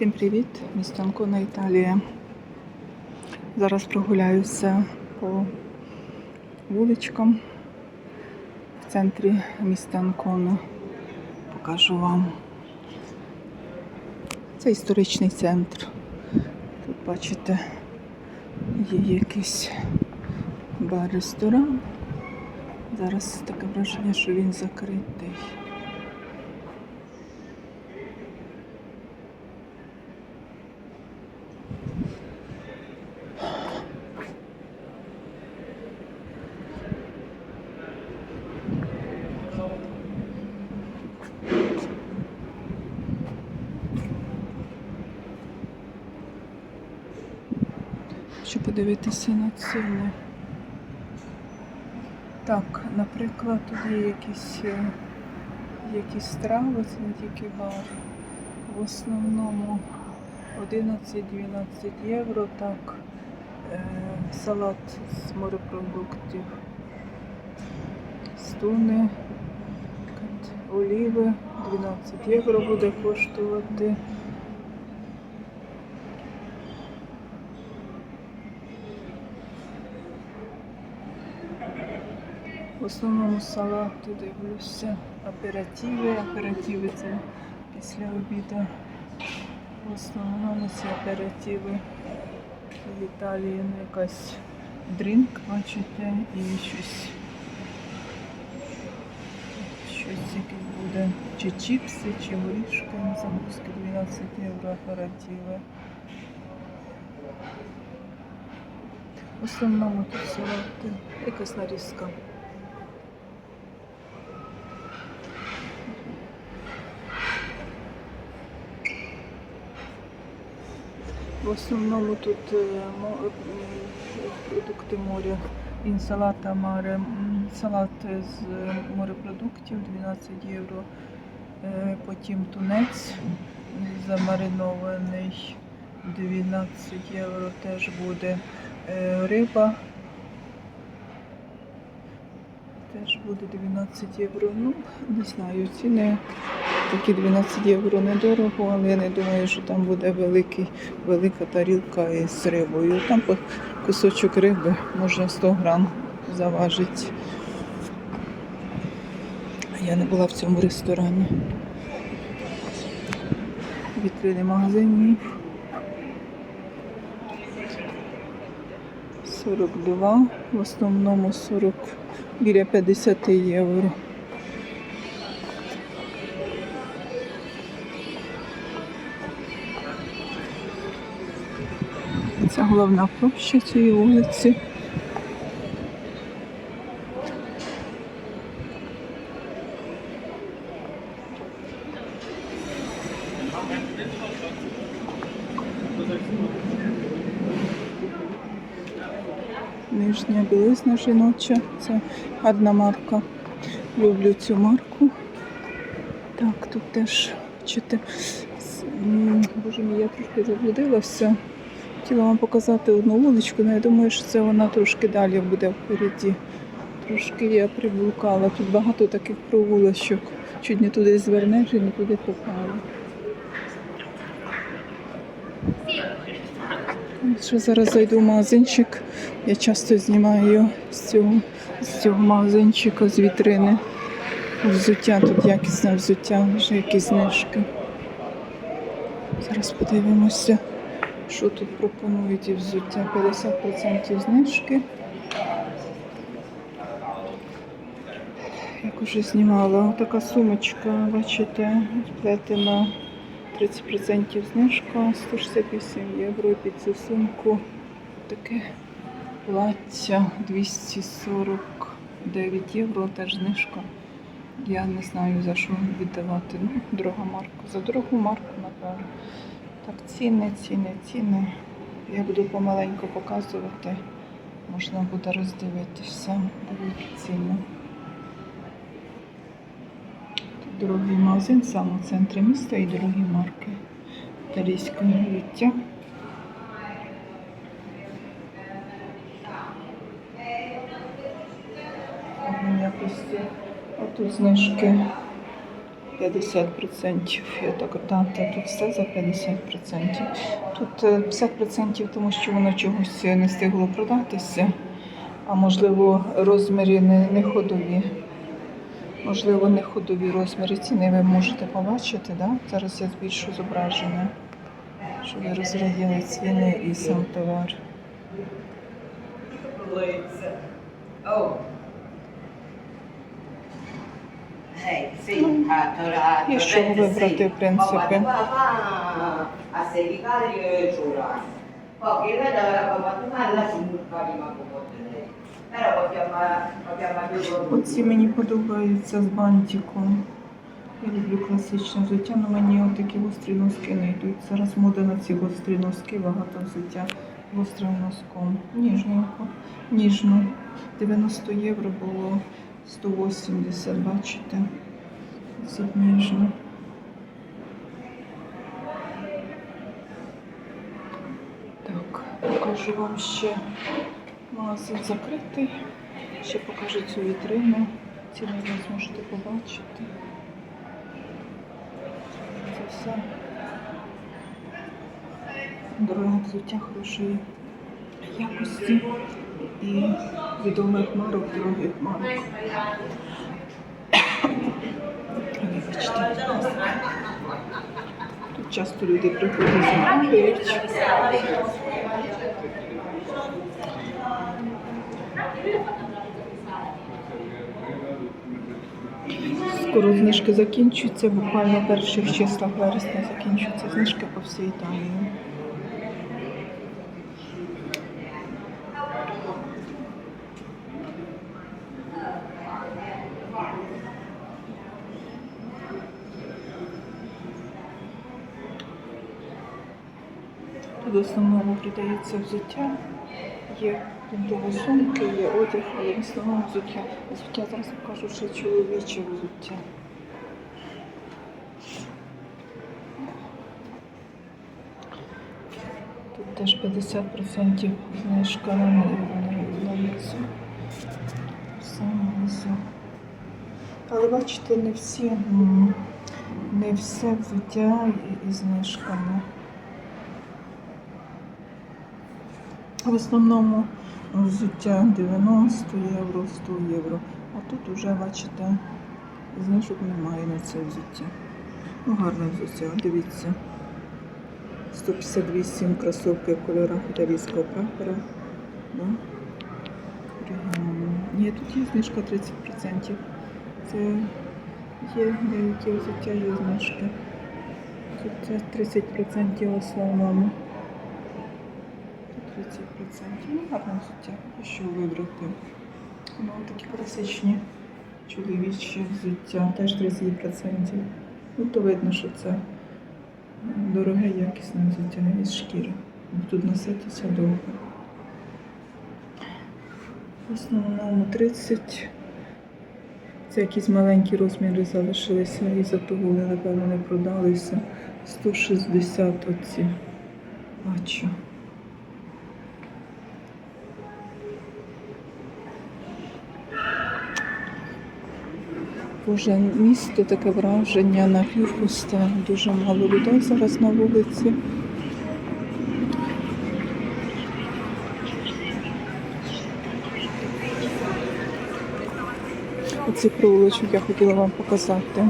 Всім привіт! Місто Анкона, Італія. Зараз прогуляюся по вуличкам в центрі міста Анкона. Покажу вам. Це історичний центр. Тут бачите, є якийсь бар-ресторан. Зараз таке враження, що він закритий. Подивитися на ціни. Так, наприклад, тут є якісь, е, якісь страви, це не тільки бар. В основному 11-12 євро, так, е, салат з морепродуктів, стуни, оліви 12 євро буде коштувати. В основному салати дивлюся. Аперативи. Аперативи це після обіду. В основному ці аперативи в Італії ну, якась дрінк, бачите, і щось. Щось якесь буде. Чи чіпси, чи горішки на загрузки 12 євро аперативи. В основному тут салати. Якась нарізка. В основному тут е, е, продукти моря, інсалата маре, м, салат з морепродуктів 12 євро, Е, потім тунець замаринований 12 євро теж буде риба. Теж буде 12 євро. Ну, не знаю, ціни такі 12 євро недорого, але я не думаю, що там буде великий, велика тарілка із рибою. Там кусочок риби можна 100 грам заважити. Я не була в цьому ресторані. Вітрини магазинів. 42, в основному 40, біля 50 євро. Це головна площа цієї вулиці. Нижня білизна жіноча. Це гарна марка. Люблю цю марку. Так, тут теж бачите. Боже мій, я трошки заблудилася. Хотіла вам показати одну вуличку, але я думаю, що це вона трошки далі буде впереді. Трошки я приблукала. Тут багато таких провулочок. Чуть не туди звернеш і не туди попала. Що зараз зайду в магазинчик. Я часто знімаю з цього, з цього магазинчика, з вітрини. Взуття, тут якісне взуття, вже якісь знижки. Зараз подивимося, що тут пропонують і взуття. 50% знижки. Як уже знімала, така сумочка, бачите, плетена 30% знижка, 168 євро під цю сумку. Таке плаття 249 євро, теж знижка. Я не знаю за що віддавати. Ну, дорога марка. За дорогу марку, напевно. Так, ціни, ціни, ціни. Я буду помаленьку показувати. Можна буде роздивитися, деякі ціни. Тут дорогий магазин в самому центрі міста і дорогі марки. Італійське життя. Якості. А знижки 50%. Я так та, та, тут все за 50%. Тут е, 50%, тому що воно чогось не встигло продатися, а можливо розміри не, не ходові. Можливо, не ходові розміри ціни ви можете побачити, да? Зараз я збільшу зображення, щоб ви розгляділи ціни і сам товар. Sinistra prima come Però possiamo possiamo dire Оці мені подобаються з бантиком. Я люблю класичне взуття, але мені отакі гострі носки не йдуть. Зараз мода на ці гострі носки, багато взуття гострим носком. Ніжненько, ніжно. 90 євро було 180, бачите? Це ніжно. Так, покажу вам ще магазин закритий. Ще покажу цю вітрину. Ціни ви зможете побачити. Це все дороге взуття хорошої якості і відомих марок, дорогих марок. Вибачте. Тут часто люди приходять замовляють. Скоро знижки закінчуються, буквально перших числах вересня закінчуються знижки по всій Італії. Тут в основному продається взуття, є принтові сумки, є одяг, але в основному взуття. Взуття зараз покажу ще чоловіче взуття. Тут теж 50% знижка на, лицо. Але бачите, не всі, не все взуття і знижками. В основному взуття 90 євро, 100 євро. А тут вже, бачите, знижок немає на це взуття. Ну, гарне взуття, дивіться. 158 кросівки в кольорах італійського прапора. Ні, тут є знижка 30%. Це є деякі взуття, є знижки. Тут це 30% в основному. 30%. Ну, гарне взуття, є що вибрати. Ну, такі класичні чоловічі взуття, теж 30%. Ну, то видно, що це дороге, якісне взуття, від шкіри. Тут носитися довго. В основному 30. Це якісь маленькі розміри залишилися, і за того вони, напевно, не продалися. 160 оці. Бачу. Боже, місто таке враження напівпусте, дуже мало людей зараз на вулиці. Оцей провулочок я хотіла вам показати.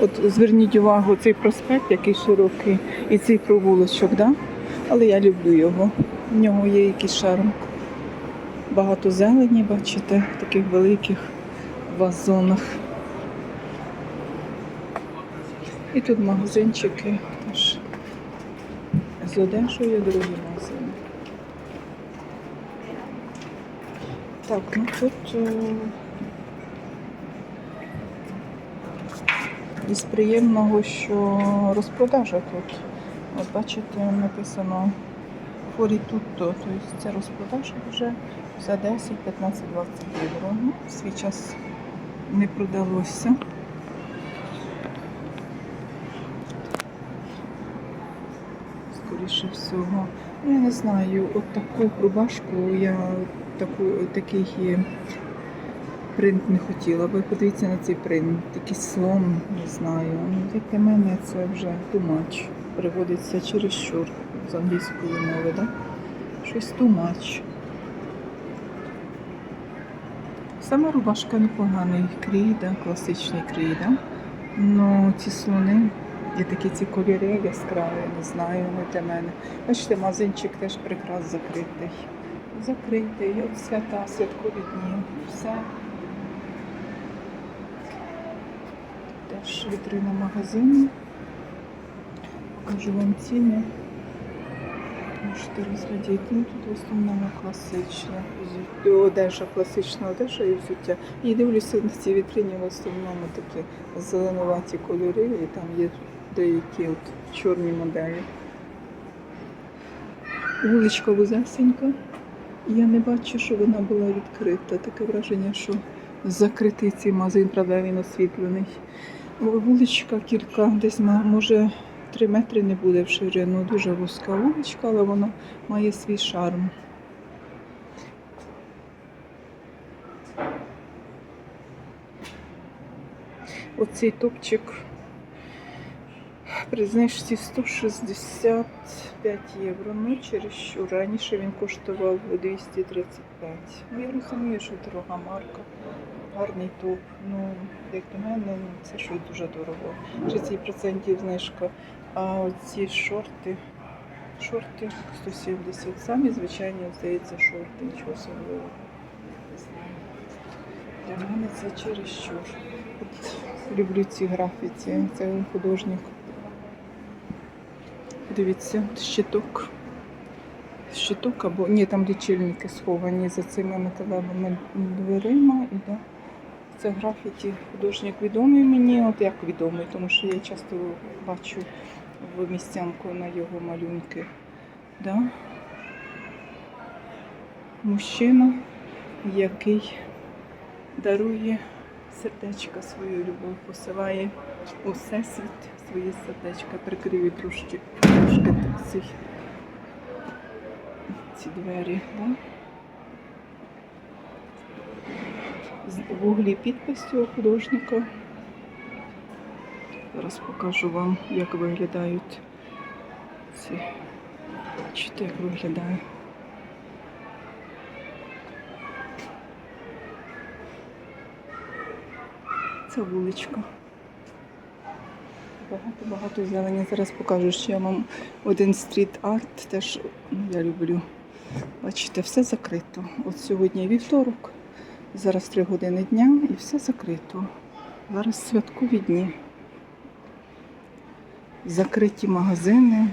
От зверніть увагу, цей проспект, який широкий, і цей провулочок, да? але я люблю його. В нього є якийсь шарм. Багато зелені, бачите, в таких великих вазонах. І тут магазинчики теж з одежею, другі магазини. Так, ну тут е, із приємного, що розпродажа тут. От бачите, написано Форі Tutto, тобто це розпродажа вже за 10, 15, 20 євро. Ну, свій час не продалося. Скоріше всього. Ну, я не знаю, от таку рубашку я таку, такий е, принт не хотіла. Ви подивіться на цей принт. Такий слон, не знаю. Ну, як для мене це вже much. Переводиться через щур з англійської мови, да? Щось much. Сама рубашка непоганий крій, да? класичний крій, да? Ну, ці слони і такі ці кольори яскраві, не знаю, не для мене. Бачите, магазинчик теж прикрас закритий. Закритий, от свята, святкові дні, все. Теж вітрина магазину. Покажу вам ціни. Можете розглядіти. Ну, тут в основному класичне. взуття, Одежа, класична одежа і взуття. І дивлюся на цій вітрині в основному такі зеленуваті кольори, і там є деякі от чорні моделі. Вуличка вузесенька. Я не бачу, що вона була відкрита. Таке враження, що закритий цей магазин, правда, він освітлений. Вуличка кілька, десь може 3 метри не буде в ширину. Дуже вузька вуличка, але вона має свій шарм. Оцей топчик при знижці 165 євро. Ну, через що раніше він коштував 235. Ну, я розумію, що дорога марка, гарний топ. Ну, як до мене, ну, це щось дуже дорого. 30% знижка. А оці шорти, шорти 170. Самі звичайні, здається, шорти, нічого особливого. Для мене це через що. Люблю ці графіті. Це художник. Дивіться, щиток. Щиток або ні, там лічильники сховані за цими металевими дверима. І, да. Це графіті художник відомий мені, от як відомий, тому що я часто бачу в містянку на його малюнки. Да? Мужчина, який дарує сердечка свою любов, посилає у всесвіт свої сердечка. Прикрию трошки, трошки ці, ці двері. Да? В углі підпис цього художника. Зараз покажу вам, як виглядають ці. Бачите, як виглядає. Це вуличка. Багато-багато зелені. Зараз покажу, що я вам один стріт-арт теж ну, я люблю. Бачите, все закрито. От сьогодні вівторок, зараз 3 години дня і все закрито. Зараз святкові дні. Закриті магазини.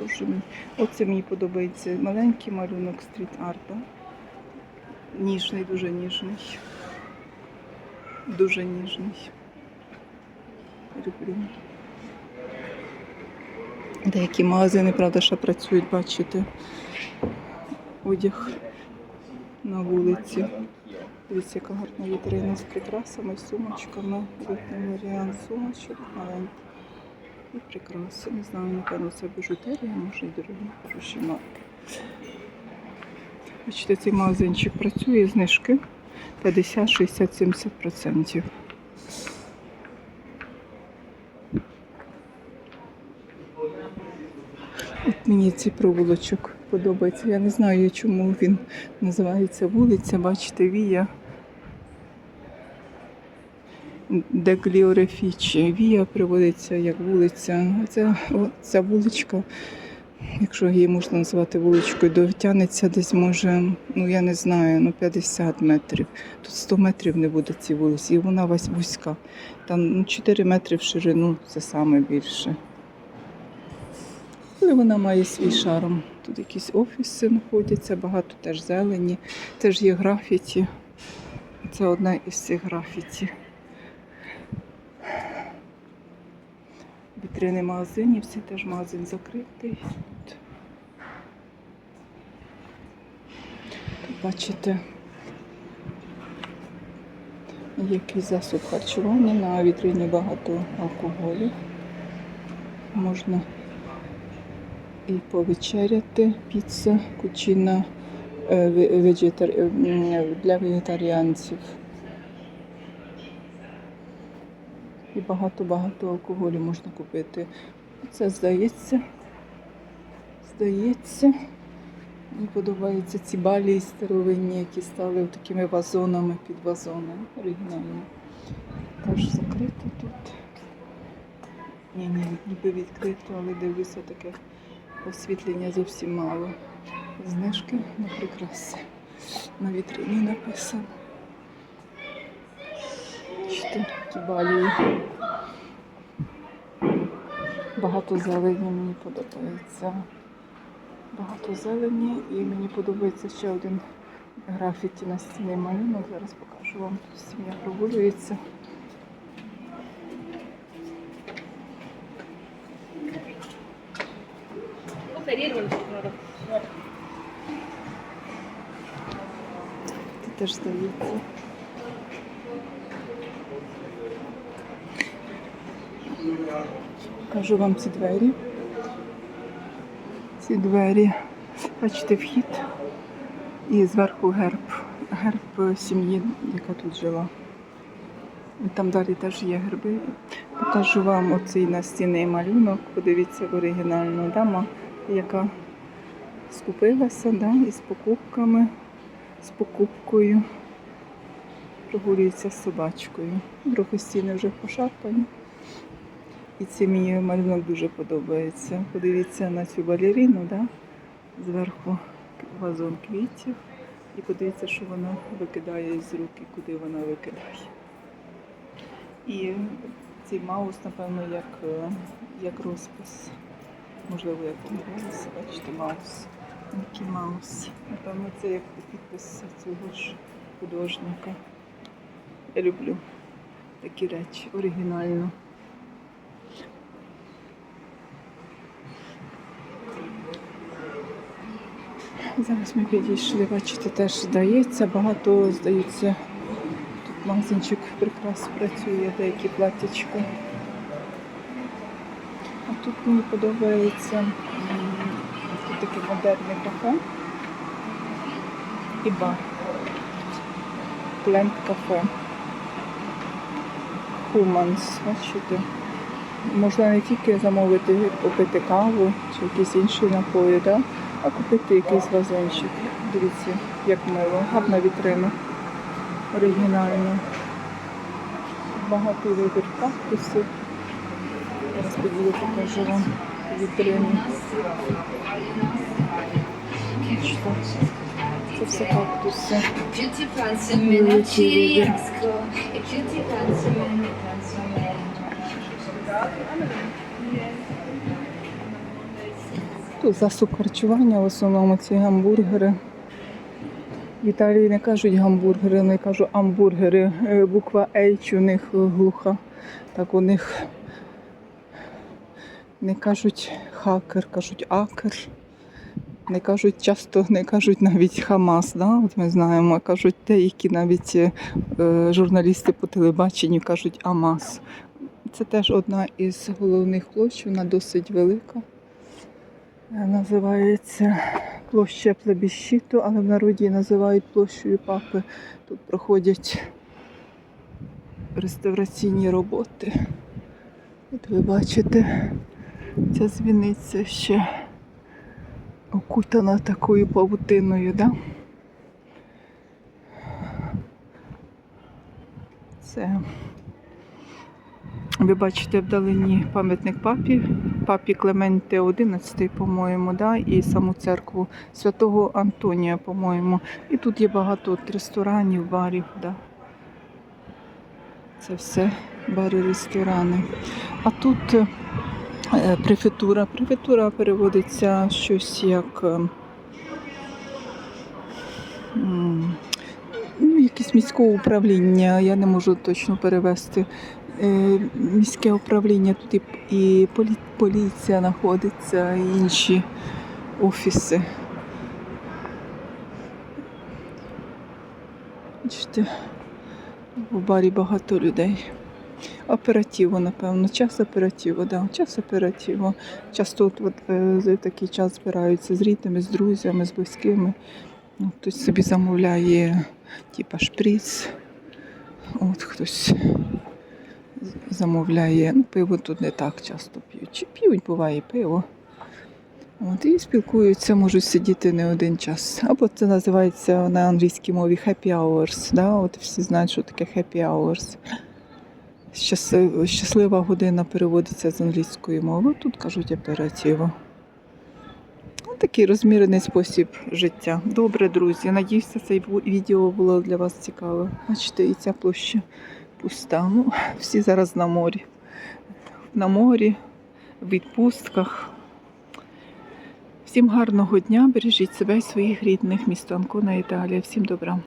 Боже мій. Оце мені подобається маленький малюнок стріт-арта. Ніжний, дуже ніжний. Дуже ніжний. Люблю. Деякі магазини, правда, ще працюють, бачите, одяг на вулиці. Дивіться, яка гарна вітрина з прикрасами, сумочками. Літній варіант сумочок маленький. І прикраси. Не знаю, напевно, це бижутерія, може і дорогі хороші марки. Бачите, цей магазинчик працює, знижки 50, мені цей провулочок подобається. Я не знаю, чому він називається вулиця. Бачите, Вія. Декліорефічі. Вія приводиться як вулиця. Це, о, ця вуличка, якщо її можна назвати вуличкою, дотягнеться десь може, ну я не знаю, ну 50 метрів. Тут 100 метрів не буде цій вулиці, і вона весь вузька. Там ну, 4 метри в ширину це саме більше. Але вона має свій шарм. Тут якісь офіси знаходяться, багато теж зелені, теж є графіті. Це одна із цих графіті. Вітрини магазинів, всі теж магазин закритий. Тут, бачите, який засоб харчування. На вітрині багато алкоголю. Можна і повечеряти піца, кучина е, е, для вегетаріанців. І багато-багато алкоголю можна купити. Це здається. Здається. Мені подобаються ці балії старовинні, які стали такими вазонами під вазоном. Оригінальні. Теж закрито тут. Ні, ні, ніби відкрито, але дивлюся таке освітлення зовсім мало. Знижки на прикраси. На вітрині написано. Такі балії. Багато зелені мені подобається. Багато зелені і мені подобається ще один графіті на стіні малюнок. Зараз покажу вам. Сім'я прогулюється. Тут теж здається. Покажу вам ці двері. Ці двері. Бачите, вхід. І зверху герб. Герб сім'ї, яка тут жила. Там далі теж є герби. Покажу вам оцей настінний малюнок. Подивіться в оригінальну дама, яка скупилася да, із покупками, з покупкою. Прогулюється з собачкою. Трохи стіни вже пошарпані. І цей мені малюнок дуже подобається. Подивіться на цю балерину, да? зверху вазон квітів. І подивіться, що вона викидає з рук і куди вона викидає. І цей маус, напевно, як, як розпис. Можливо, як помилилася, бачите, маус. Мікі Маус. Напевно, це як підпис цього ж художника. Я люблю такі речі оригінально. Зараз ми підійшли, бачите, теж здається, багато здається. Тут магазинчик прикрас працює, деякі платячка. Тут мені подобається тут таке модерне кафе і бар. Плент кафе. Бачите. Можна не тільки замовити, купити каву чи якісь інші напої, да? а купити якийсь вазончик. Дивіться, як мило, гарна вітрина. Оригінальна. Багатий вибір кактусів. Зараз підійду покажу вам вітрину. Це все кактуси. Pflanzen Тут засоб харчування в основному ці гамбургери. В Італії не кажуть гамбургери, вони кажуть амбургери. Е, Буква H у них глуха. Так у них не кажуть хакер, кажуть акер. Не кажуть часто, не кажуть навіть Хамас, да? от ми знаємо, кажуть деякі навіть е, журналісти по телебаченню кажуть Амас. Це теж одна із головних площ, вона досить велика. Е, Називається площа плебіщиту, але в народі називають площею папи. Тут проходять реставраційні роботи. От ви бачите, ця дзвіниця ще окутана такою павутиною, да? Це ви бачите вдалині пам'ятник папі, папі Клементе 11, по-моєму, да? і саму церкву святого Антонія, по-моєму. І тут є багато от ресторанів, барів. Да? Це все бари, ресторани. А тут е, префектура. Префектура переводиться щось як. е, Ну, якесь міське управління, я не можу точно перевести. Е, Міське управління тут і полі, поліція знаходиться, і інші офіси. Бачите, в барі багато людей. Оперативу, напевно, час оперативу, да, час оперативу. Часто от, от, е, за такий час збираються з рідними, з друзями, з близькими. Ну, хтось собі замовляє, типа шприц. От хтось замовляє. Ну, пиво тут не так часто п'ють. Чи п'ють, буває пиво. От, і спілкуються, можуть сидіти не один час. Або це називається на англійській мові happy hours. Да? От всі знають, що таке happy hours. Щаслива, година переводиться з англійської мови, тут кажуть оперативо. Ось такий розмірений спосіб життя. Добре, друзі. Надіюся, це відео було для вас цікаве. Бачите, і ця площа пуста. Ну, всі зараз на морі. На морі, в відпустках. Всім гарного дня, бережіть себе і своїх рідних. Місто Анкона, Італія. Всім добра.